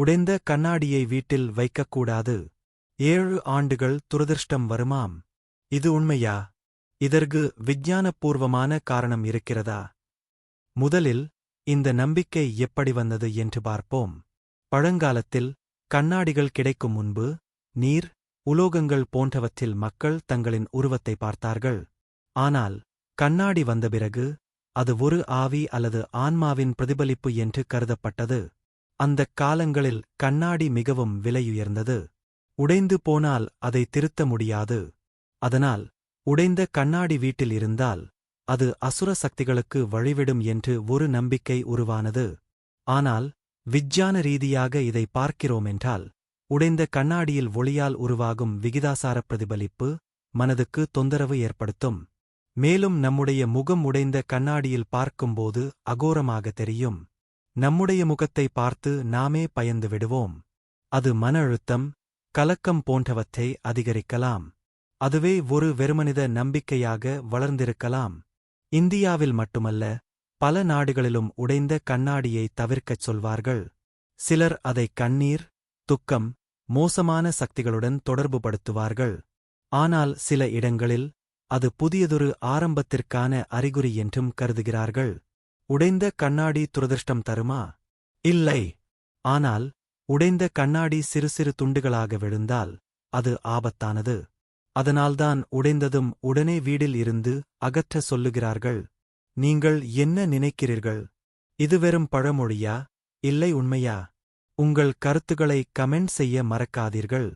உடைந்த கண்ணாடியை வீட்டில் வைக்கக்கூடாது. ஏழு ஆண்டுகள் துரதிர்ஷ்டம் வருமாம். இது உண்மையா? இதற்கு விஞ்ஞானபூர்வமான காரணம் இருக்கிறதா? முதலில் இந்த நம்பிக்கை எப்படி வந்தது என்று பார்ப்போம். பழங்காலத்தில் கண்ணாடிகள் கிடைக்கும் முன்பு நீர் உலோகங்கள் போன்றவற்றில் மக்கள் தங்களின் உருவத்தை பார்த்தார்கள். ஆனால் கண்ணாடி வந்த பிறகு அது ஒரு ஆவி அல்லது ஆன்மாவின் பிரதிபலிப்பு என்று கருதப்பட்டது. அந்தக் காலங்களில் கண்ணாடி மிகவும் விலையுயர்ந்தது. உடைந்து போனால் அதை திருத்த முடியாது. அதனால் உடைந்த கண்ணாடி வீட்டில் இருந்தால் அது அசுர சக்திகளுக்கு வழிவிடும் என்று ஒரு நம்பிக்கை உருவானது. ஆனால் விஞ்ஞான ரீதியாக இதை பார்க்கிறோமென்றால் உடைந்த கண்ணாடியில் ஒளியால் உருவாகும் விகிதாசார பிரதிபலிப்பு மனதுக்கு தொந்தரவு ஏற்படுத்தும். மேலும் நம்முடைய முகம் உடைந்த கண்ணாடியில் பார்க்கும்போது அகோரமாக தெரியும். நம்முடைய முகத்தை பார்த்து நாமே பயந்து விடுவோம். அது மன அழுத்தம் கலக்கம் போன்றவற்றை அதிகரிக்கலாம். அதுவே ஒரு வெறுமனித நம்பிக்கையாக வளர்ந்திருக்கலாம். இந்தியாவில் மட்டுமல்ல பல நாடுகளிலும் உடைந்த கண்ணாடியை தவிர்க்கச் சொல்வார்கள். சிலர் அதை கண்ணீர் துக்கம் மோசமான சக்திகளுடன் தொடர்புபடுத்துவார்கள். ஆனால் சில இடங்களில் அது புதியதொரு ஆரம்பத்திற்கான அறிகுறி என்றும் கருதுகிறார்கள். உடைந்த கண்ணாடி துரதிர்ஷ்டம் தருமா? இல்லை. ஆனால் உடைந்த கண்ணாடி சிறு சிறு துண்டுகளாக விழுந்தால் அது ஆபத்தானது. அதனால்தான் உடைந்ததும் உடனே வீடில் இருந்து அகற்ற சொல்லுகிறார்கள். நீங்கள் என்ன நினைக்கிறீர்கள்? இது வெறும் பழமொழியா? இல்லை உண்மையா? உங்கள் கருத்துக்களை கமெண்ட் செய்ய மறக்காதீர்கள்.